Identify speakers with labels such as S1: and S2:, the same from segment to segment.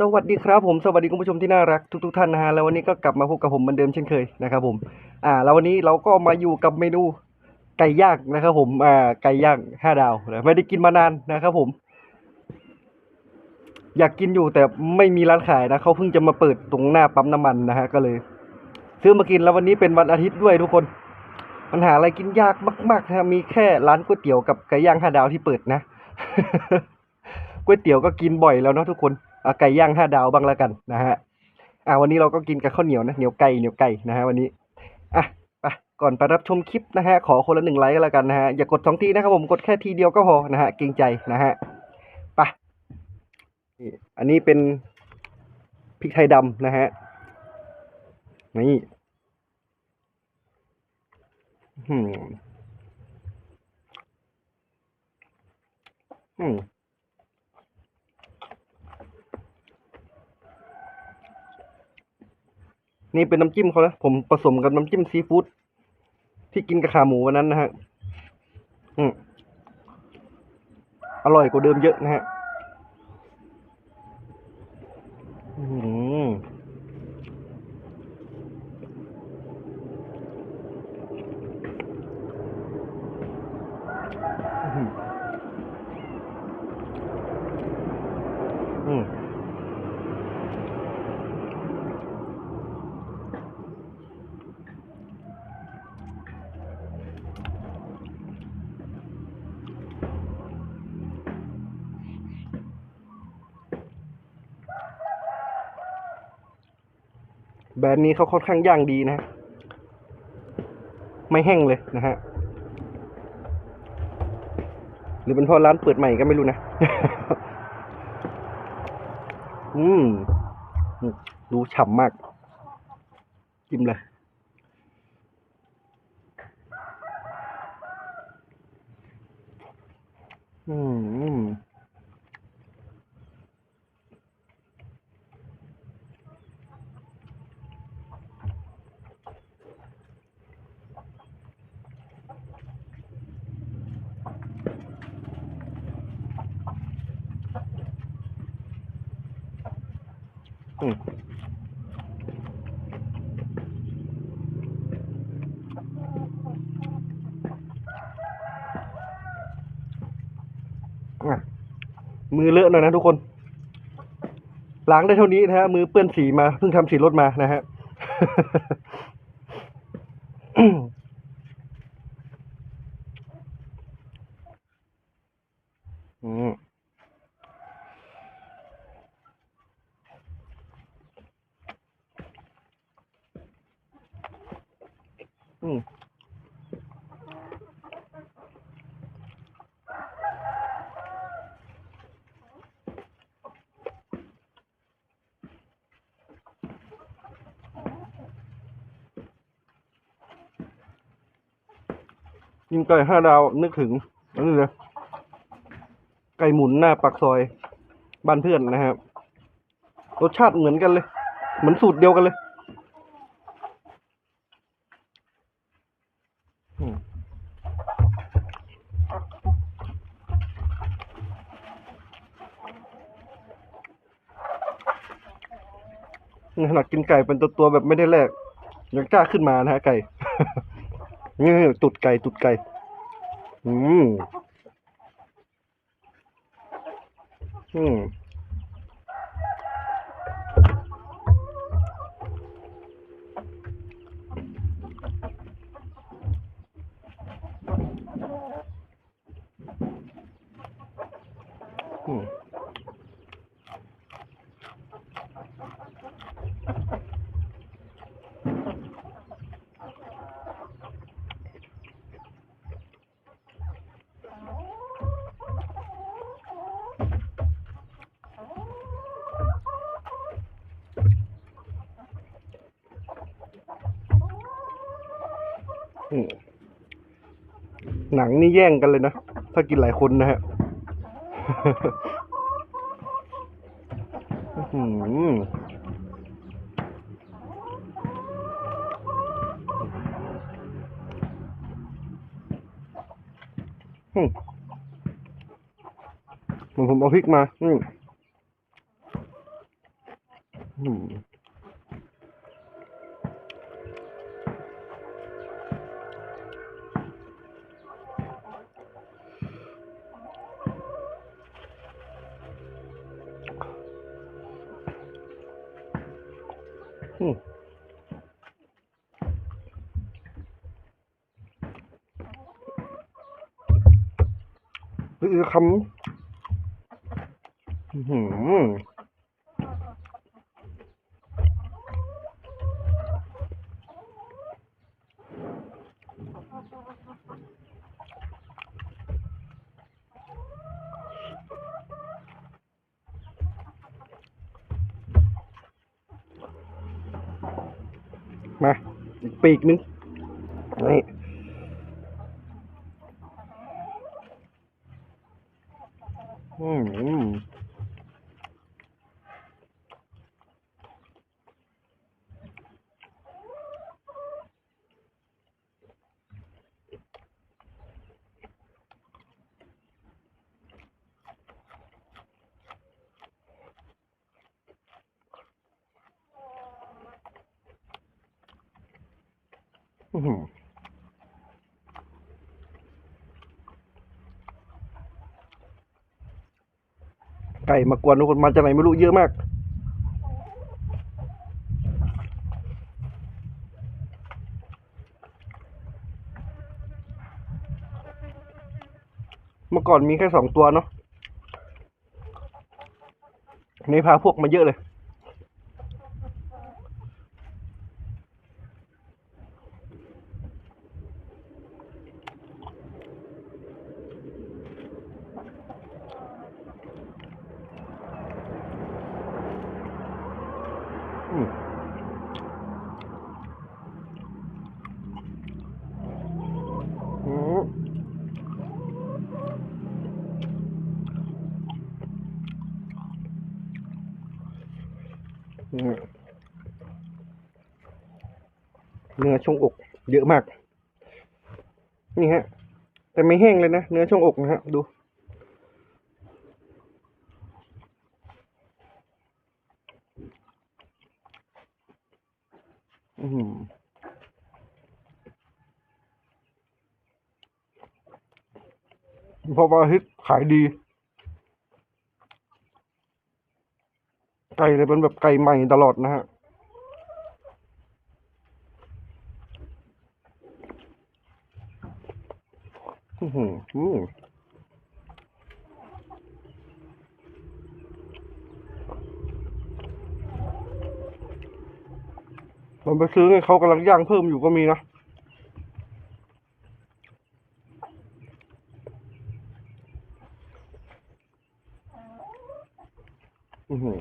S1: สวัสดีครับผมสวัสดีคุณผู้ชมที่น่ารักทุกๆท่านนะฮะแล้ววันนี้ก็กลับมาพบกับผมเหมือนเดิมเช่นเคยนะครับผมอ่าแล้ววันนี้เราก็มาอยู่กับเมนูไก่ย่างนะครับผมอ่าไก่ย่างห้าดาวนะไม่ได้กินมานานนะครับผม อยากกินอยู่แต่ไม่มีร้านขายนะเขาเพิ่งจะมาเปิดตรงหน้าปั๊มน้ำมันนะฮะก็เลย ซื้อมากินแล้ววันนี้เป็นวันอาทิตย์ด้วยทุกคนปัญหาอะไรกินยากมากๆนะมีแค่ร้านก๋วยเตี๋ยวกับไก่ย่างห้าดาวที่เปิดนะก๋วยเตี๋ยวก็กินบ่อยแล้วเนาะทุกคน ไก่ย่างห้าดาวบ้างแล้วกันนะฮะอ่าวันนี้เราก็กินกับข้าวเหนียวนะเหนียวไก่เหนียวไก่นะฮะวันนี้อะไปก่อนไปรับชมคลิปนะฮะขอคนละหนึ่งไลค์ก็แล้วกันนะฮะอย่ากดสองทีนะครับผมกดแค่ทีเดียวก็พอนะฮะเกรงใจนะฮะไปนี่อันนี้เป็นพริกไทยดำนะฮะนี่อืมอืม นี่เป็นน้ำจิ้มเขานะผมผสมกับน้ำจิ้มซีฟู้ดที่กินกับขาหมูวันนั้นนะฮะอืมอร่อยกว่าเดิมเยอะนะฮะอืม แบรนด์นี้เขาค่อนข้างย่างดีนะ ไม่แห้งเลยนะฮะ หรือเป็นเพราะร้านเปิดใหม่ก็ไม่รู้นะ อืม ดูฉ่ำมาก จิ้มเลยอืม อื มือเลอะหน่อยนะทุกคน ล้างได้เท่านี้นะฮะ มือเปื้อนสีมา เพิ่งทำสีรถมานะฮะ อืม อืม ยิงไก่ห้าดาวนึกถึงอันนี้เลยไก่หมุนหน้าปากซอย บ้านเพื่อนนะครับรสชาติเหมือนกันเลย เหมือนสูตรเดียวกันเลยอืมนี่ขนาดกินไก่เป็นตัวตัวแบบไม่ได้แลกยังกล้าขึ้นมานะฮะไก่ นี่ตุดไก่ตุดไก่ อืม อืมอืม อืม หนังนี่แย่งกันเลยนะ ถ้ากินหลายคนนะฮะอื้อหืออืมผมเอาพริกมา อืมอืม คือคำหือมา อีกปีกนึงนี่อืมอื้อหือ ไก่มากวนทุกคนมาจากไหนไม่รู้เยอะมาก เมื่อก่อนมีแค่สองตัวเนาะในพาพวกมาเยอะเลย อืมอืมอืม เนื้อช่วงอก เยอะมาก นี่ฮะ แต่ไม่แห้งเลยนะ เนื้อช่วงอกนะฮะ ดู อืมเพราะว่าฮิตขายดี ไก่เลยเป็นแบบไก่ใหม่ตลอดนะฮะอือหืออืมมันไปซื้อไงเขากำลังย่างเพิ่มอยู่ก็มีนะอือหือ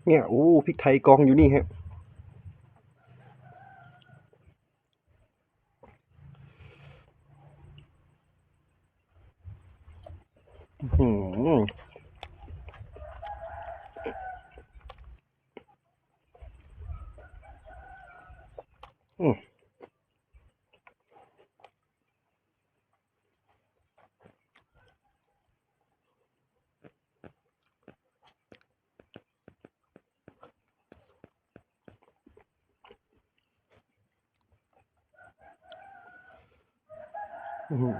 S1: ม เนี่ยโอ้พริกไทยกองอยู่นี่ฮะอืมหืออืม อื้อหือ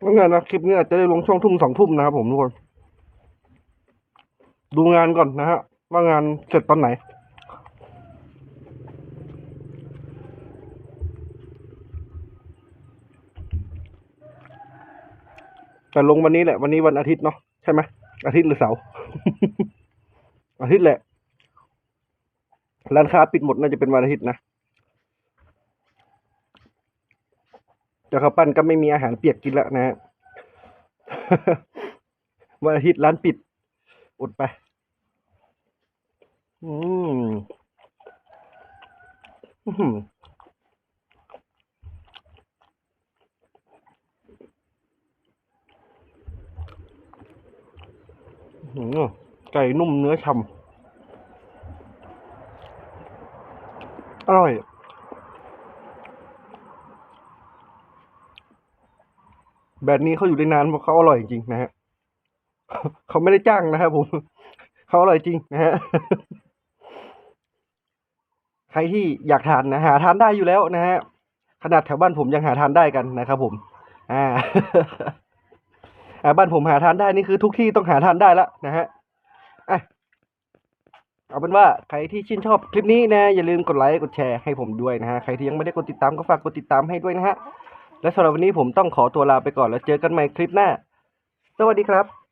S1: แล้วงานนะคลิปนี้อาจจะได้ลงช่วงทุ่มสองทุ่มนะครับผมทุกคน ดูงานก่อนนะฮะ ว่างานเสร็จตอนไหน แต่ลงวันนี้แหละ วันนี้วันอาทิตย์เนาะใช่ไหมอาทิตย์หรือเสาร์อาทิตย์แหละร้านค้าปิดหมดน่าจะเป็นวันอาทิตย์นะแต่ข้าวปั้นก็ไม่มีอาหารเปียกกินแล้วนะฮะวันอาทิตย์ร้านปิด อดไป อืมอื้อหืออื้อหือไก่นุ่มเนื้อฉ่ำอร่อย แบบนี้เขาอยู่ได้นานเพราะเขาอร่อยจริงนะฮะเขาไม่ได้จ้างนะครับผมเขาอร่อยจริงนะฮะ ใครที่อยากทานนะหาทานได้อยู่แล้วนะฮะขนาดแถวบ้านผมยังหาทานได้กันนะครับผมอ่าอ่าบ้านผมหาทานได้นี่คือทุกที่ต้องหาทานได้แล้วนะฮะอะเอาเป็นว่าใครที่ชื่นชอบคลิปนี้นะอย่าลืมกดไลค์กดแชร์ให้ผมด้วยนะฮะใครที่ยังไม่ได้กดติดตามก็ฝากกดติดตามให้ด้วยนะฮะและสำหรับวันนี้ผมต้องขอตัวลาไปก่อนแล้วเจอกันใหม่คลิปหน้า สวัสดีครับ